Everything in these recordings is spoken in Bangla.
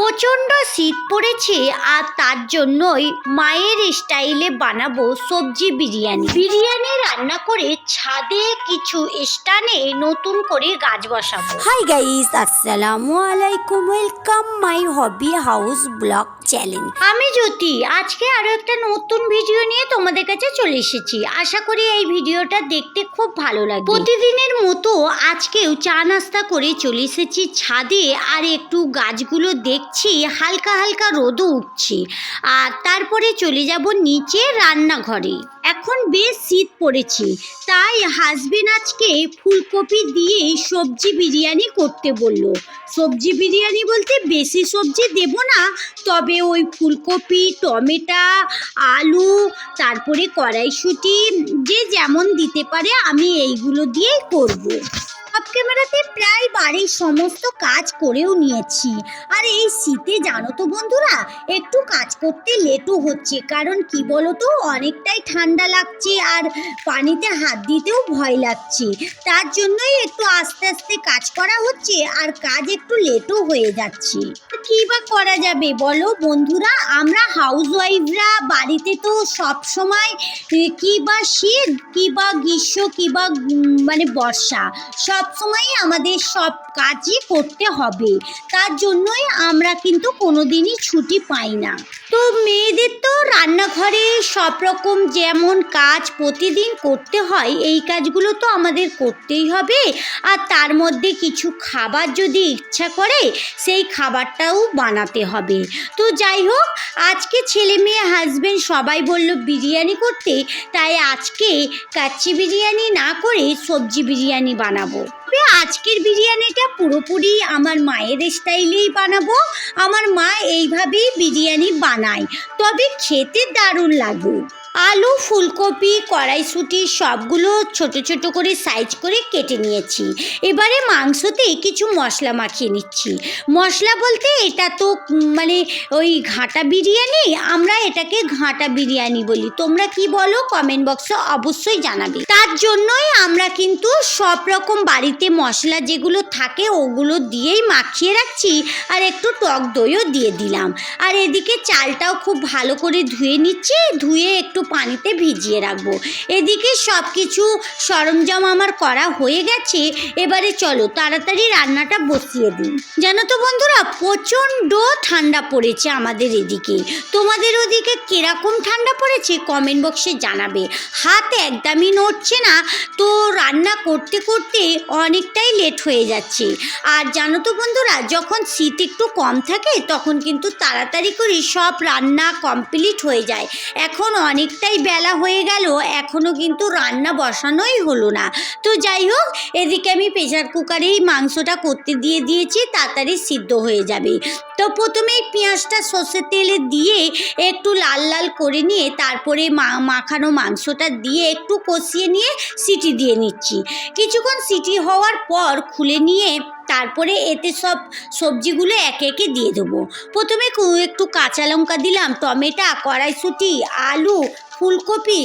প্রচণ্ড শীত পড়েছে আর তার জন্যই মায়ের স্টাইলে বানাবো সবজি বিরিয়ানি। বিরিয়ানি রান্না করে ছাদে কিছু স্টানে নতুন করে গাছ বসাবো। হাই গাইস আসসালামু আলাইকুম। Welcome my hobby house blog challenge আমি জ্যোতি আজকে আরও একটা নতুন ভিডিও নিয়ে তোমাদের কাছে চলে এসেছি। আশা করি এই ভিডিওটা দেখতে খুব ভালো লাগবে। প্রতিদিনের মতো আজকেও চা নাস্তা করে চলে এসেছি ছাদে আর একটু গাছগুলো দেখছি হালকা হালকা রোদও উঠছে। আর তারপরে চলে যাব নিচে রান্নাঘরে। এখন বেশ শীত পড়েছে, তাই হাজবেন্ড আজকে ফুলকপি দিয়ে সবজি বিরিয়ানি করতে বলল। সবজি বিরিয়ানি বলতে বেশি সবজি দেব না, তবে ওই ফুলকপি, টমেটো, আলু, তারপরে কড়াইশুঁটি, যে যেমন দিতে পারে আমি এইগুলো দিয়েই করব। সব ক্যামেরাতে প্রায় বাড়ির সমস্ত কাজ করেও নিয়েছি। আর এই শীতে জানো তো বন্ধুরা, একটু কাজ করতে লেটও হচ্ছে। কারণ কি বলো তো অনেকটাই ঠান্ডা লাগছে আর পানিতে হাত দিতেও ভয় লাগছে। তার জন্যই একটু আস্তে আস্তে কাজ করা হচ্ছে আর কাজ একটু লেটও হয়ে যাচ্ছে। কি বা করা যাবে? বলো বন্ধুরা, আমরা হাউস ওয়াইফরা বাড়িতে তো সব সময় কি বা শীত, কি বা গ্রীষ্ম, কি বা মানে বর্ষা, সব সময় আমাদের সব কাজই করতে হবে। তার জন্যই আমরা কিন্তু কোনোদিনই ছুটি পাই না। তো মেয়েদের তো রান্নাঘরে সব রকম যেমন কাজ প্রতিদিন করতে হয়, এই কাজগুলো তো আমাদের করতেই হবে। আর তার মধ্যে কিছু খাবার যদি ইচ্ছা করে, সেই খাবারটাও বানাতে হবে। তো যাই হোক, আজকে ছেলে মেয়ে হাজবেন্ড সবাই বলল বিরিয়ানি করতে, তাই আজকে কাচ্চি বিরিয়ানি না করে সবজি বিরিয়ানি বানাবো। তবে আজকের বিরিয়ানিটা পুরোপুরি আমার মায়ের স্টাইলেই বানাবো। আমার মা এইভাবেই বিরিয়ানি বানায়। তবে খেতে দারুণ লাগে। আলু, ফুলকপি, কড়াইশুঁটি সবগুলো ছোট ছোট করে সাইজ করে কেটে নিয়েছি। এবারে মাংসতে কিছু মশলা মাখিয়ে নিচ্ছি। মশলা বলতে এটা তো মানে ওই ঘাঁটা বিরিয়ানি, আমরা এটাকে ঘাঁটা বিরিয়ানি বলি। তোমরা কি বলো কমেন্ট বক্সে অবশ্যই জানাবে। তার জন্যই আমরা কিন্তু সব রকম বাড়িতে মশলা যেগুলো থাকে ওগুলো দিয়েই মাখিয়ে রাখছি আর একটু টক দইও দিয়ে দিলাম। আর এদিকে চালটাও খুব ভালো করে ধুয়ে নিচ্ছি, ধুয়ে একটু পানিতে ভিজিয়ে রাখব। এদিকে সব কিছু সরঞ্জাম আমার করা হয়ে গেছে। এবারে চলো তাড়াতাড়ি রান্নাটা বসিয়ে দিই। জানো তো বন্ধুরা, প্রচণ্ড ঠান্ডা পড়েছে আমাদের এদিকে। তোমাদের ওদিকে কীরকম ঠান্ডা পড়েছে কমেন্ট বক্সে জানাবে। হাত একদমই নড়ছে না, তো রান্না করতে করতে অনেকটাই লেট হয়ে যাচ্ছে। আর জানো তো বন্ধুরা, যখন শীত একটু কম থাকে, তখন কিন্তু তাড়াতাড়ি করে সব রান্না কমপ্লিট হয়ে যায়। এখন অনেকটাই বেলা হয়ে গেল এখনও কিন্তু রান্না বসানোই হলো না। তো যাই হোক, এদিকে আমি প্রেশার কুকারেই মাংসটা করতে দিয়ে দিয়েছি, তাড়াতাড়ি সিদ্ধ হয়ে যাবে। তো প্রথমেই পেঁয়াজটা সর্ষের তেলে দিয়ে একটু লাল লাল করে নিয়ে তারপরে মা, মাখানো মাংসটা দিয়ে একটু কষিয়ে নিয়ে সিটি দিয়ে নিচ্ছি। কিছুক্ষণ সিটি হওয়ার পর খুলে নিয়ে তারপরে এতে সব সবজিগুলো একে একে দিয়ে দেবো। প্রথমে একটু কাঁচা লঙ্কা দিলাম, টমেটো, কড়াইশুঁটি, আলু ফুলকপি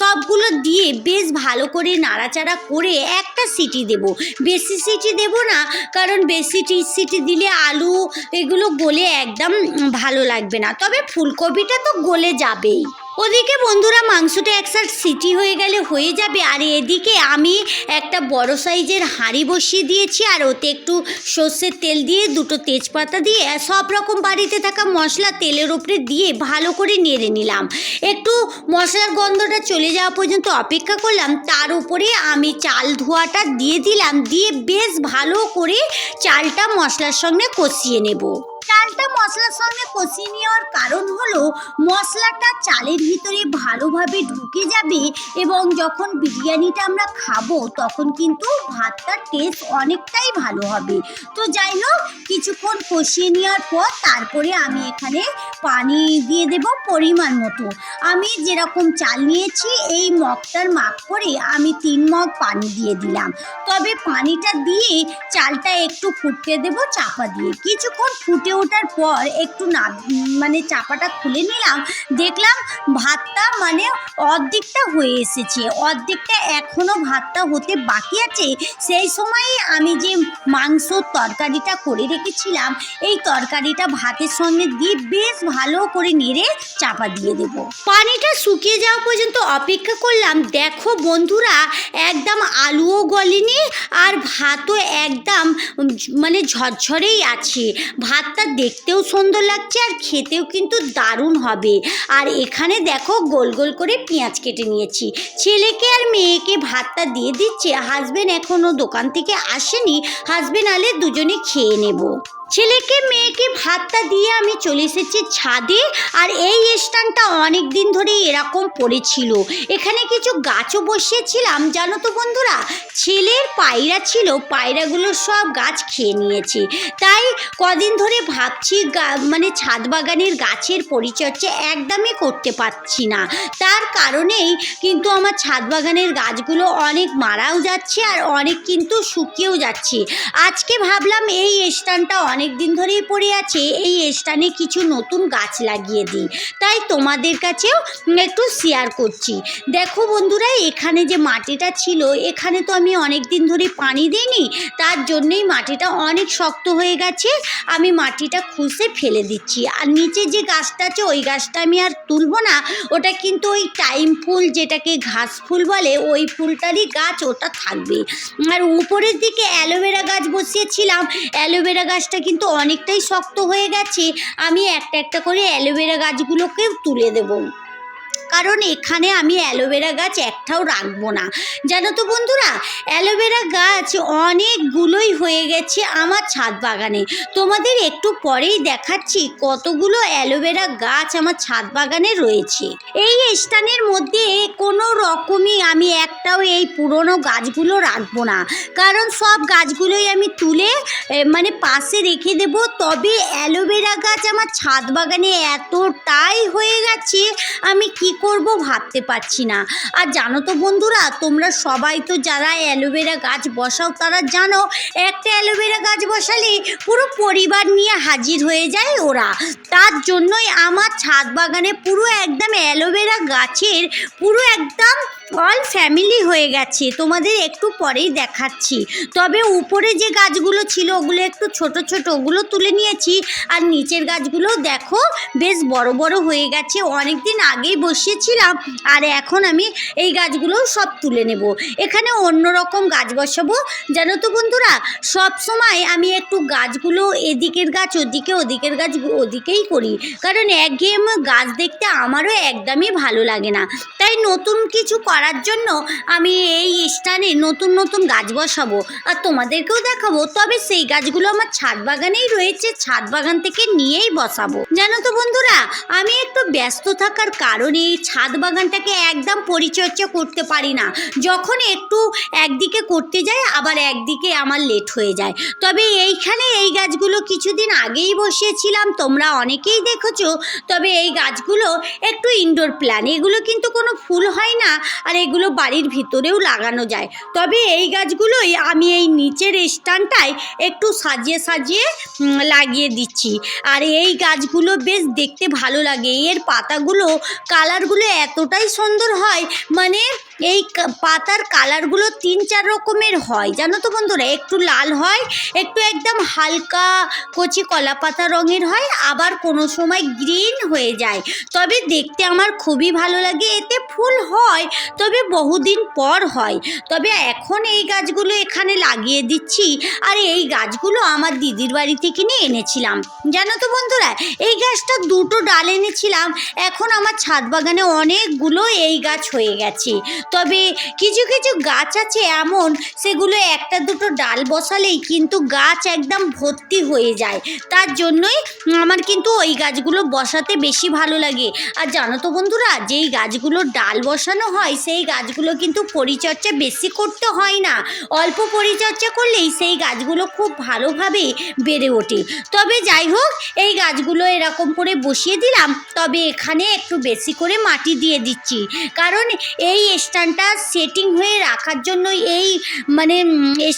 সবগুলো দিয়ে বেশ ভালো করে নাড়াচাড়া করে একটা সিটি দেব। বেশি সিটি দেব না, কারণ বেশি সিটি দিলে আলু এগুলো গলে একদম ভালো লাগবে না। তবে ফুলকপিটা তো গলে যাবেই। ওদিকে বন্ধুরা, মাংসটা একসাথ সিটি হয়ে গেলে হয়ে যাবে, আর এদিকে আমি একটা বড় সাইজের হাঁড়ি বসিয়ে দিয়েছি, আর ওতে একটু সর্ষের তেল দিয়ে, দুটো তেজপাতা দিয়ে সব রকম বাড়িতে থাকা মশলা তেলের ওপরে দিয়ে ভালো করে নেড়ে নিলাম। একটু মশলার গন্ধটা চলে যাওয়া পর্যন্ত অপেক্ষা করলাম, তার উপরে আমি চাল ধোয়াটা দিয়ে দিলাম, দিয়ে বেশ ভালো করে চালটা মশলার সঙ্গে কষিয়ে নেব। চালটা মশলার সঙ্গে কষিয়ে নেওয়ার কারণ হলো মশলাটা চালের ভিতরে ভালোভাবে ঢুকে যাবে এবং যখন বিরিয়ানিটা আমরা খাব তখন কিন্তু ভাতটার টেস্ট অনেকটাই ভালো হবে। তো যাই হোক কিছুক্ষণ কষিয়ে নেওয়ার পর তারপরে আমি এখানে পানি দিয়ে দেব পরিমাণ মতো। আমি যেরকম চাল নিয়েছি এই মগটার মাপ করে আমি তিন মগ পানি দিয়ে দিলাম। তবে পানিটা দিয়ে চালটা একটু ফুটতে দেব চাপা দিয়ে। কিছুক্ষণ ফুটে ওঠার পর একটু উম, মানে চাপাটা খুলে নিলাম। দেখলাম ভাতটা মানে অর্ধেকটা হয়ে এসেছে। অর্ধেকটা এখনও ভাতটা হতে বাকি আছে। সেই সময় আমি যে মাংসর তরকারিটা করে রেখেছিলাম এই তরকারিটা ভাতের সঙ্গে দিয়ে বেশ ভালো করে নেড়ে চাপা দিয়ে দেব। পানিটা শুকিয়ে যাওয়া পর্যন্ত অপেক্ষা করলাম। দেখো বন্ধুরা, একদম আলুও গলেনি আর ভাতও একদম মানে ঝরঝরেই আছে। ভাতটা দেখতেও সুন্দর লাগছে আর খেতেও কিন্তু দারুণ হবে। আর এখানে দেখো গোল গোল করে পেঁয়াজ কেটে নিয়েছি। ছেলেকে আর মেয়েকে ভাতটা দিয়ে দিচ্ছে। হাজবেন্ড এখনও দোকান থেকে আসেনি। হাজবেন্ড আলে দুজনে খেয়ে নেব। novo. ছেলেকে, মেয়েকে ভাতটা দিয়ে আমি চলে এসেছি ছাদে আর এই স্থানটা অনেক দিন ধরে এরকম পড়েছিল। এখানে কিছু গাছও বসিয়েছিলাম, জানো তো বন্ধুরা? ছেলের পায়রা ছিল, পায়রাগুলো সব গাছ খেয়ে নিয়েছে। তাই কদিন ধরে ভাবছি মানে ছাদ বাগানের গাছের পরিচর্যা একদমই করতে পারছি না। তার কারণেই কিন্তু আমার ছাদ বাগানের গাছগুলো অনেক মারাও যাচ্ছে আর অনেক কিন্তু শুকিয়েও যাচ্ছে। আজকে ভাবলাম এই স্থানটা অনেক দিন ধরেই পড়ে আছে, এই স্থানে কিছু নতুন গাছ লাগিয়ে দিই। তাই তোমাদের কাছেও একটু শেয়ার করছি। দেখো বন্ধুরা, এখানে যে মাটিটা ছিল, এখানে তো আমি অনেক দিন ধরে পানি দিইনি, তার জন্যই মাটিটা অনেক শক্ত হয়ে গেছে, আমি মাটিটা খুঁজে ফেলে দিচ্ছি। আর নিচে যে গাছটা আছে, ওই গাছটা আমি আর তুলবো না, ওটা কিন্তু ওই টাইম ফুল যেটাকে ঘাস ফুল বলে, ওই ফুলটারই গাছ ওটা থাকবে। আর উপরের দিকে অ্যালোভেরা গাছ বসিয়েছিলাম, অ্যালোভেরা গাছটা কিন্তু অনেকটাই শক্ত হয়ে গেছে। আমি একটা একটা করে অ্যালোভেরা গাছগুলোকেও তুলে দেবো। কারণ এখানে আমি অ্যালোভেরা গাছ একটাও রাখব না। জানো তো বন্ধুরা, অ্যালোভেরা গাছ অনেকগুলোই হয়ে গেছে আমার ছাদ বাগানে। তোমাদের একটু পরেই দেখাচ্ছি কতগুলো অ্যালোভেরা গাছ আমার ছাদ বাগানে রয়েছে। এই স্থানের মধ্যে কোনো রকমই আমি একটাও এই পুরনো গাছগুলো রাখব না। কারণ সব গাছগুলোই আমি তুলে মানে পাশে রেখে দেব। তবে অ্যালোভেরা গাছ আমার ছাদ বাগানে এতটাই হয়ে গেছে, আমি কি করব ভাবতে পারছি না। আর জানো তো বন্ধুরা, তোমরা সবাই তো যারা অ্যালোভেরা গাছ বসাও, তারা জানো একটা অ্যালোভেরা গাছ বসালে পুরো পরিবার নিয়ে হাজির হয়ে যায় ওরা। তার জন্যই আমার ছাদ বাগানে পুরো একদম অ্যালোভেরা গাছের পুরো একদম অল ফ্যামিলি হয়ে গেছে, তোমাদের একটু পরেই দেখাচ্ছি। তবে উপরে যে গাছগুলো ছিল, ওগুলো একটু ছোট ছোট, ওগুলো তুলে নিয়েছি। আর নিচের গাছগুলো দেখো, বেশ বড় বড় হয়ে গেছে। অনেক দিন আগেই বসিয়েছিলাম, আর এখন আমি এই গাছগুলো সব তুলে নেব। এখানে অন্য রকম গাছ বসাবো। জানো তো বন্ধুরা, সব সময় আমি একটু গাছগুলো এদিকের গাছ, ওদিকে ওদিকের গাছ, ওদিকেই করি। কারণ একঘেয়েমে গাছ দেখতে আমারও একদমই ভালো লাগে না। তাই নতুন কিছু করার জন্য আমি এই স্থানে নতুন নতুন গাছ বসাবো আর তোমাদেরকেও দেখাবো। তবে সেই গাছগুলো আমার ছাদ বাগানেই রয়েছে। ছাদ বাগান থেকে নিয়েই বসাবো। জানো তো বন্ধুরা, আমি একটু ব্যস্ত থাকার কারণে এই ছাদ বাগানটাকে একদম পরিচর্যা করতে পারি না। যখন একটু একদিকে করতে যাই, আবার একদিকে আমার লেট হয়ে যায়। তবে এইখানে এই গাছগুলো কিছুদিন আগেই বসিয়েছিলাম, তোমরা অনেকেই দেখেছ। তবে এই গাছগুলো একটু ইনডোর প্ল্যান এগুলো কিন্তু কোনো ফুল হয় না। আর এগুলো বাড়ির ভিতরেও লাগানো যায়। তবে এই গাছগুলোই আমি এই নিচের স্ট্যান্ডটায় একটু সাজিয়ে সাজিয়ে লাগিয়ে দিচ্ছি। আর এই গাছগুলো বেশ দেখতে ভালো লাগে। এর পাতাগুলো, কালারগুলো এতটাই সুন্দর হয় মানে এই পাতার কালারগুলো তিন, চার রকমের হয়, জানো তো বন্ধুরা? একটু লাল হয়, একটু একদম হালকা কচি কলা পাতা রঙের হয়, আবার কোনো সময় গ্রিন হয়ে যায়। তবে দেখতে আমার খুবই ভালো লাগে, এতে ফুল হয়, তবে বহুদিন পর হয়। তবে এখন এই গাছগুলো এখানে লাগিয়ে দিচ্ছি, আর এই গাছগুলো আমার দিদির বাড়িতে কিনে এনেছিলাম। জানো তো বন্ধুরা, এই গাছটা দুটো ডাল এনেছিলাম, এখন আমার ছাদ বাগানে অনেকগুলো এই গাছ হয়ে গেছে। তবে কিছু কিছু গাছ আছে এমন, সেগুলো একটা দুটো ডাল বসালেই কিন্তু গাছ একদম ভর্তি হয়ে যায়। তার জন্যই আমার কিন্তু ওই গাছগুলো বসাতে বেশি ভালো লাগে। আর জানো তো বন্ধুরা, যেই গাছগুলোর ডাল ডাল বসানো হয়, সেই গাছগুলো কিন্তু পরিচর্যা বেশি করতে হয় না। অল্প পরিচর্যা করলেই সেই গাছগুলো খুব ভালোভাবে বেড়ে ওঠে। তবে যাই হোক, এই গাছগুলো এরকম করে বসিয়ে দিলাম, তবে এখানে একটু বেশি করে মাটি দিয়ে দিচ্ছি। কারণ এই স্ট্যান্ডটা সেটিং হয়ে রাখার জন্য এই মানে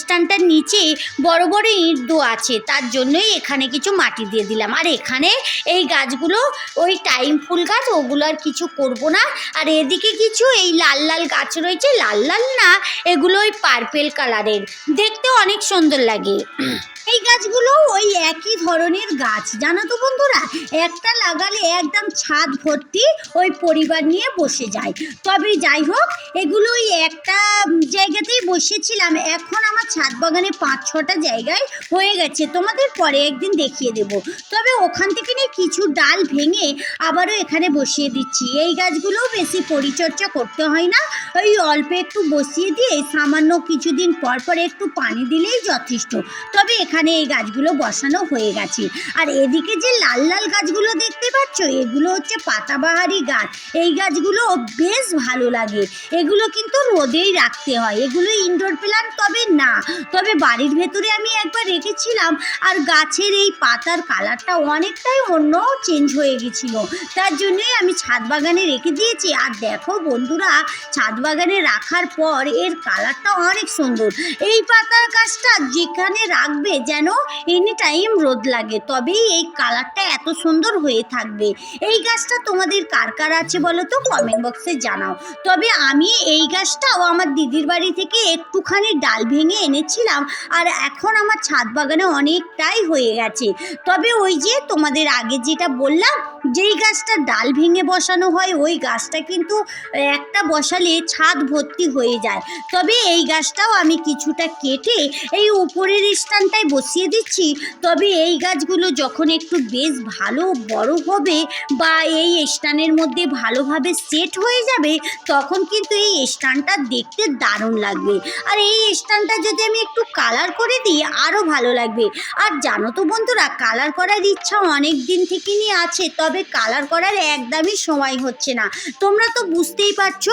স্ট্যান্ডটার নিচে বড় বড় ইট দো আছে। তার জন্যই এখানে কিছু মাটি দিয়ে দিলাম। আর এখানে এই গাছগুলো, ওই টাইম ফুল গাছ, ওগুলো আর কিছু করব না। আর এদিকে কিছু এই লাল লাল গাছ রয়েছে। লাল লাল না, এগুলো ওই পার্পেল কালারের দেখতে অনেক সুন্দর লাগে। এই গাছগুলো ওই একই ধরনের গাছ, জানো তো বন্ধুরা? একটা লাগালে একদম ছাদ ভর্তি ওই পরিবার নিয়ে বসে যায়। তবে যাই হোক, এগুলো ওই একটা জায়গাতেই বসেছিলাম। এখন আমার ছাদ বাগানে পাঁচ, ছটা জায়গায় হয়ে গেছে। তোমাদের পরে একদিন দেখিয়ে দেব। তবে ওখান থেকে নিয়ে কিছু ডাল ভেঙে আবারও এখানে বসিয়ে দিচ্ছি। এই গাছগুলোও বেশি পরিচর্যা করতে হয় না। ওই অল্প একটু বসিয়ে দিয়ে সামান্য কিছুদিন পর পর একটু পানি দিলেই যথেষ্ট। তবে এখানে এই গাছগুলো বসানো হয়ে গেছে। আর এদিকে যে লাল লাল গাছগুলো দেখতে পাচ্ছ, এগুলো হচ্ছে পাতাবাহারি গাছ। এই গাছগুলো বেশ ভালো লাগে। এগুলো কিন্তু রোদেই রাখতে হয়। এগুলো ইনডোর প্ল্যান্ট তবে না। তবে বাড়ির ভেতরে আমি একবার রেখেছিলাম আর গাছের এই পাতার কালারটা অনেকটাই অন্য চেঞ্জ হয়ে গেছিল। তার জন্যই আমি ছাদ বাগানে রেখে দিয়েছি। আর দেখো বন্ধুরা, ছাদ বাগানে রাখার পর এর কালারটা অনেক সুন্দর। এই পাতার গাছটা যেখানে রাখবে যেন এনি টাইম রোদ লাগে। তবেই এই কালারটা এত সুন্দর হয়ে থাকবে। এই গাছটা তোমাদের কার কার আছে বলো তো? কমেন্ট বক্সে জানাও। তবে আমি এই গাছটাও আমার দিদির বাড়ি থেকে একটুখানি ডাল ভেঙে এনেছিলাম আর এখন আমার ছাদ বাগানে অনেকটাই হয়ে গেছে। তবে ওই যে তোমাদের আগে যেটা বললাম, যেই গাছটা ডাল ভেঙে বসানো হয়, ওই গাছটা কিন্তু একটা বসালে ছাদ ভর্তি হয়ে যায়। তবে এই গাছটাও আমি কিছুটা কেটে এই উপরের স্থানটায় বসিয়ে দিচ্ছি, তবে এই গাছগুলো যখন একটু বেশ ভালো বড় হবে বা এই স্টানের মধ্যে ভালোভাবে সেট হয়ে যাবে, তখন কিন্তু এই স্টানটা দেখতে দারুণ লাগবে। আর এই স্টানটা যদি আমি একটু কালার করে দিই আরও ভালো লাগবে। আর জানো তো বন্ধুরা কালার করার ইচ্ছা অনেক দিন থেকে নিয়ে আছে, তবে কালার করার একদমই সময় হচ্ছে না। তোমরা তো বুঝতেই পারছ,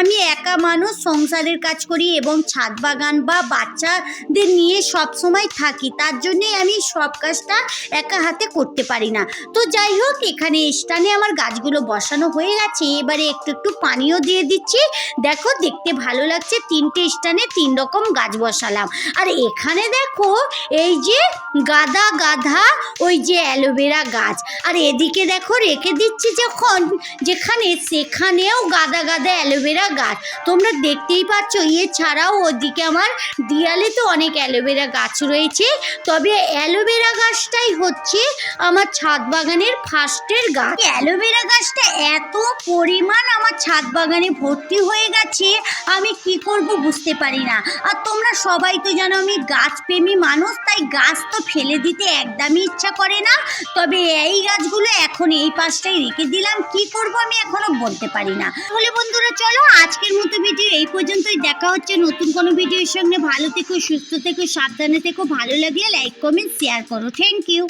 আমি একা মানুষ সংসারের কাজ করি এবং ছাদ বাগান বা বাচ্চাদের নিয়ে সব সময় থাকি। তার জন্যেই আমি সব কাজটা একা হাতে করতে পারি না। তো যাই হোক, এখানে স্টানে আমার গাছগুলো বসানো হয়ে গেছে। এবারে একটু একটু পানিও দিয়ে দিচ্ছি। দেখো, দেখতে ভালো লাগছে। তিনটে স্টানে তিন রকম গাছ বসালাম। আর এখানে দেখো, এই যে গাদা গাধা, ওই যে অ্যালোভেরা গাছ। আর এদিকে দেখো, রেখে দিচ্ছি যখন, যেখানে, সেখানেও গাদা গাদা অ্যালোভেরা গাছ। তোমরা দেখতেই পাচ্ছ ইয়ে ছাড়াও ওদিকে আমার দিয়ালে তো অনেক অ্যালোভেরা গাছ রয়েছে। তবে অ্যালোভেরা গাছটাই হচ্ছে আমার ছাদ বাগানের ফার্স্টের গাছ। অ্যালোভেরা গাছটা এত পরিমাণ আমার ছাদ বাগানে ভর্তি হয়ে গেছে, আমি কি করব বুঝতে পারি না। আর তোমরা সবাই তো জানো আমি গাছপ্রেমী মানুষ, তাই গাছ তো ফেলে দিতে একদমই ইচ্ছা করে না। তবে এই গাছগুলো এখন এই পাশটাই রেখে দিলাম, কি করব আমি এখনও বলতে পারি না। তাহলে বন্ধুরা চলো, আজকের মতো ভিডিও এই পর্যন্তই। দেখা হচ্ছে নতুন কোনো ভিডিওর সঙ্গে। ভালো থেকো, সুস্থ থেকো, সাবধানে থেকো ভালো লাগলে লাইক কমেন্ট শেয়ার করো থ্যাংক ইউ